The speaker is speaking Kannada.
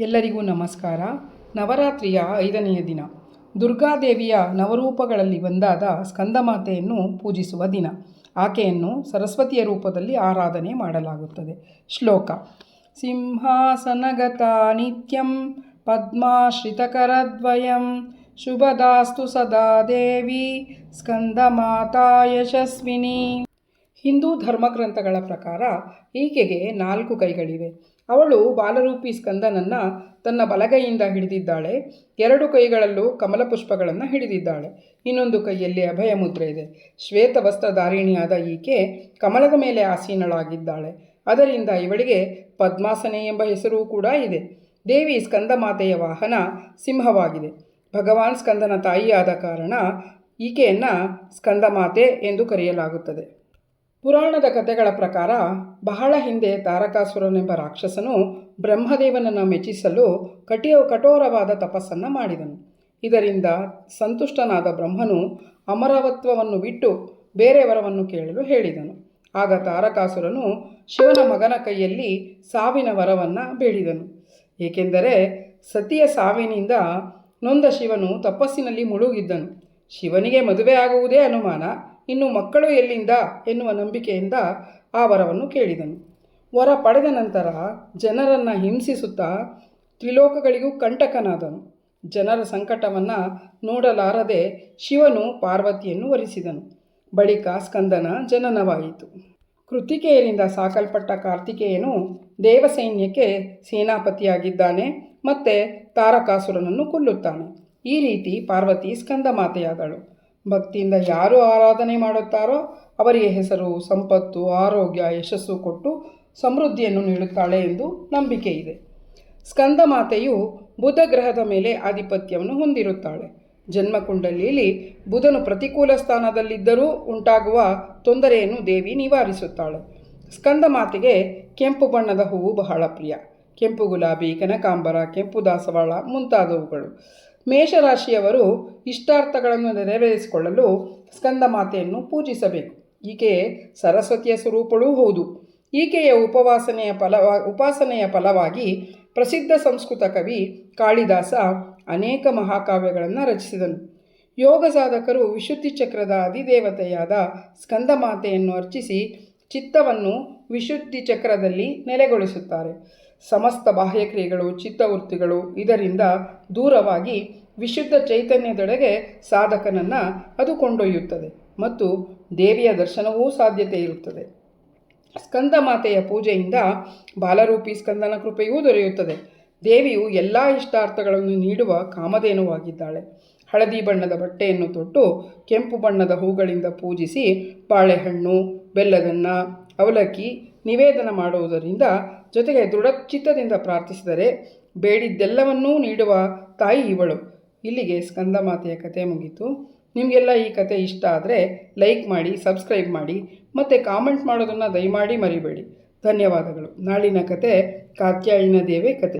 ಎಲ್ಲರಿಗೂ ನಮಸ್ಕಾರ. ನವರಾತ್ರಿಯ ಐದನೆಯ ದಿನ. ದುರ್ಗಾದೇವಿಯ ನವರೂಪಗಳಲ್ಲಿ ಒಂದಾದ ಸ್ಕಂದಮಾತೆಯನ್ನು ಪೂಜಿಸುವ ದಿನ. ಆಕೆಯನ್ನು ಸರಸ್ವತಿಯ ರೂಪದಲ್ಲಿ ಆರಾಧನೆ ಮಾಡಲಾಗುತ್ತದೆ. ಶ್ಲೋಕ. ಸಿಂಹಾಸನಗತ ನಿತ್ಯಂ ಪದ್ಮಾಶ್ರಿತಕರದ್ವಯಂ. ಶುಭದಾಸ್ತು ಸದಾ ದೇವಿ ಸ್ಕಂದಮಾತಾ ಯಶಸ್ವಿನಿ. ಹಿಂದೂ ಧರ್ಮಗ್ರಂಥಗಳ ಪ್ರಕಾರ ಈಕೆಗೆ ನಾಲ್ಕು ಕೈಗಳಿವೆ. ಅವಳು ಬಾಲರೂಪಿ ಸ್ಕಂದನನ್ನು ತನ್ನ ಬಲಗೈಯಿಂದ ಹಿಡಿದಿದ್ದಾಳೆ. ಎರಡು ಕೈಗಳಲ್ಲೂ ಕಮಲ ಪುಷ್ಪಗಳನ್ನು ಹಿಡಿದಿದ್ದಾಳೆ. ಇನ್ನೊಂದು ಕೈಯಲ್ಲಿ ಅಭಯ ಮುದ್ರೆ ಇದೆ. ಶ್ವೇತ ವಸ್ತ್ರಧಾರಿಣಿಯಾದ ಈಕೆ ಕಮಲದ ಮೇಲೆ ಆಸೀನಳಾಗಿದ್ದಾಳೆ. ಅದರಿಂದ ಇವಳಿಗೆ ಪದ್ಮಾಸನೆ ಎಂಬ ಹೆಸರು ಕೂಡ ಇದೆ. ದೇವಿ ಸ್ಕಂದಮಾತೆಯ ವಾಹನ ಸಿಂಹವಾಗಿದೆ. ಭಗವಾನ್ ಸ್ಕಂದನ ತಾಯಿಯಾದ ಕಾರಣ ಈಕೆಯನ್ನು ಸ್ಕಂದಮಾತೆ ಎಂದು ಕರೆಯಲಾಗುತ್ತದೆ. ಪುರಾಣದ ಕಥೆಗಳ ಪ್ರಕಾರ ಬಹಳ ಹಿಂದೆ ತಾರಕಾಸುರನೆಂಬ ರಾಕ್ಷಸನು ಬ್ರಹ್ಮದೇವನನ್ನು ಮೆಚ್ಚಿಸಲು ಕಟಿಯ ಕಠೋರವಾದ ತಪಸ್ಸನ್ನು ಮಾಡಿದನು. ಇದರಿಂದ ಸಂತುಷ್ಟನಾದ ಬ್ರಹ್ಮನು ಅಮರವತ್ವವನ್ನು ಬಿಟ್ಟು ಬೇರೆ ವರವನ್ನು ಕೇಳಲು ಹೇಳಿದನು. ಆಗ ತಾರಕಾಸುರನು ಶಿವನ ಮಗನ ಕೈಯಲ್ಲಿ ಸಾವಿನ ವರವನ್ನು ಬೇಡಿದನು. ಏಕೆಂದರೆ ಸತಿಯ ಸಾವಿನಿಂದ ನೊಂದ ಶಿವನು ತಪಸ್ಸಿನಲ್ಲಿ ಮುಳುಗಿದ್ದನು. ಶಿವನಿಗೆ ಮದುವೆ ಆಗುವುದೇ ಅನುಮಾನ. ಇನ್ನು ಮಕ್ಕಳು ಎಲ್ಲಿಂದ ಎನ್ನುವ ನಂಬಿಕೆಯಿಂದ ಆ ವರವನ್ನು ಕೇಳಿದನು. ವರ ಪಡೆದ ನಂತರ ಜನರನ್ನು ಹಿಂಸಿಸುತ್ತಾ ತ್ರಿಲೋಕಗಳಿಗೂ ಕಂಟಕನಾದನು. ಜನರ ಸಂಕಟವನ್ನು ನೋಡಲಾರದೆ ಶಿವನು ಪಾರ್ವತಿಯನ್ನು ವರಿಸಿದನು. ಬಳಿಕ ಸ್ಕಂದನ ಜನನವಾಯಿತು. ಕೃತಿಕೆಯರಿಂದ ಸಾಕಲ್ಪಟ್ಟ ಕಾರ್ತಿಕೇಯನು ದೇವಸೈನ್ಯಕ್ಕೆ ಸೇನಾಪತಿಯಾಗಿದ್ದಾನೆ ಮತ್ತು ತಾರಕಾಸುರನನ್ನು ಕೊಲ್ಲುತ್ತಾನೆ. ಈ ರೀತಿ ಪಾರ್ವತಿ ಸ್ಕಂದಮಾತೆಯಾದಳು ಭಕ್ತಿಯಿಂದ ಯಾರು ಆರಾಧನೆ ಮಾಡುತ್ತಾರೋ ಅವರಿಗೆ ಹೆಸರು, ಸಂಪತ್ತು, ಆರೋಗ್ಯ, ಯಶಸ್ಸು ಕೊಟ್ಟು ಸಮೃದ್ಧಿಯನ್ನು ನೀಡುತ್ತಾಳೆ ಎಂದು ನಂಬಿಕೆ ಇದೆ. ಸ್ಕಂದ ಮಾತೆಯು ಬುಧ ಗ್ರಹದ ಮೇಲೆ ಆಧಿಪತ್ಯವನ್ನು ಹೊಂದಿರುತ್ತಾಳೆ. ಜನ್ಮಕುಂಡಲಿಯಲ್ಲಿ ಬುಧನು ಪ್ರತಿಕೂಲ ಸ್ಥಾನದಲ್ಲಿದ್ದರೂ ಉಂಟಾಗುವ ತೊಂದರೆಯನ್ನು ದೇವಿ ನಿವಾರಿಸುತ್ತಾಳೆ. ಸ್ಕಂದ ಮಾತೆಗೆ ಕೆಂಪು ಬಣ್ಣದ ಹೂವು ಬಹಳ ಪ್ರಿಯ. ಕೆಂಪು ಗುಲಾಬಿ, ಕನಕಾಂಬರ, ಕೆಂಪು ದಾಸವಾಳ ಮುಂತಾದವುಗಳು. ಮೇಷರಾಶಿಯವರು ಇಷ್ಟಾರ್ಥಗಳನ್ನು ನೆರವೇರಿಸಿಕೊಳ್ಳಲು ಸ್ಕಂದಮಾತೆಯನ್ನು ಪೂಜಿಸಬೇಕು. ಈಕೆ ಸರಸ್ವತಿಯ ಸ್ವರೂಪಳೂ ಹೌದು. ಈಕೆಯ ಉಪವಾಸನೆಯ ಫಲವಾ ಉಪಾಸನೆಯ ಫಲವಾಗಿ ಪ್ರಸಿದ್ಧ ಸಂಸ್ಕೃತ ಕವಿ ಕಾಳಿದಾಸ ಅನೇಕ ಮಹಾಕಾವ್ಯಗಳನ್ನು ರಚಿಸಿದನು. ಯೋಗ ಸಾಧಕರು ವಿಶುದ್ಧಿ ಚಕ್ರದ ಅಧಿದೇವತೆಯಾದ ಸ್ಕಂದಮಾತೆಯನ್ನು ಅರ್ಚಿಸಿ ಚಿತ್ತವನ್ನು ವಿಶುದ್ಧಿ ಚಕ್ರದಲ್ಲಿ ನೆಲೆಗೊಳಿಸುತ್ತಾರೆ. ಸಮಸ್ತ ಬಾಹ್ಯಕ್ರಿಯೆಗಳು, ಚಿತ್ತವೃತ್ತಿಗಳು ಇದರಿಂದ ದೂರವಾಗಿ ವಿಶುದ್ಧ ಚೈತನ್ಯದೊಳಗೆ ಸಾಧಕನನ್ನು ಅದು ಕೊಂಡೊಯ್ಯುತ್ತದೆ ಮತ್ತು ದೇವಿಯ ದರ್ಶನವೂ ಸಾಧ್ಯತೆ ಇರುತ್ತದೆ. ಸ್ಕಂದ ಮಾತೆಯ ಪೂಜೆಯಿಂದ ಬಾಲರೂಪಿ ಸ್ಕಂದನ ಕೃಪೆಯೂ ದೊರೆಯುತ್ತದೆ. ದೇವಿಯು ಎಲ್ಲ ಇಷ್ಟಾರ್ಥಗಳನ್ನು ನೀಡುವ ಕಾಮಧೇನುವಾಗಿದ್ದಾಳೆ. ಹಳದಿ ಬಣ್ಣದ ಬಟ್ಟೆಯನ್ನು ತೊಟ್ಟು ಕೆಂಪು ಬಣ್ಣದ ಹೂಗಳಿಂದ ಪೂಜಿಸಿ ಬಾಳೆಹಣ್ಣು ಬೆಲ್ಲದನ್ನ ಅವಲಕ್ಕಿ ನಿವೇದನ ಮಾಡುವುದರಿಂದ ಜೊತೆಗೆ ದೃಢಚಿತ್ತದಿಂದ ಪ್ರಾರ್ಥಿಸಿದರೆ ಬೇಡಿದ್ದೆಲ್ಲವನ್ನೂ ನೀಡುವ ತಾಯಿ ಇವಳು. ಇಲ್ಲಿಗೆ ಸ್ಕಂದಮಾತೆಯ ಕತೆ ಮುಗೀತು. ನಿಮಗೆಲ್ಲ ಈ ಕತೆ ಇಷ್ಟ ಆದರೆ ಲೈಕ್ ಮಾಡಿ, ಸಬ್ಸ್ಕ್ರೈಬ್ ಮಾಡಿ, ಮತ್ತು ಕಾಮೆಂಟ್ ಮಾಡೋದನ್ನು ದಯಮಾಡಿ ಮರಿಬೇಡಿ. ಧನ್ಯವಾದಗಳು. ನಾಳಿನ ಕತೆ ಕಾತ್ಯಾಯಿನ ದೇವೆ ಕತೆ.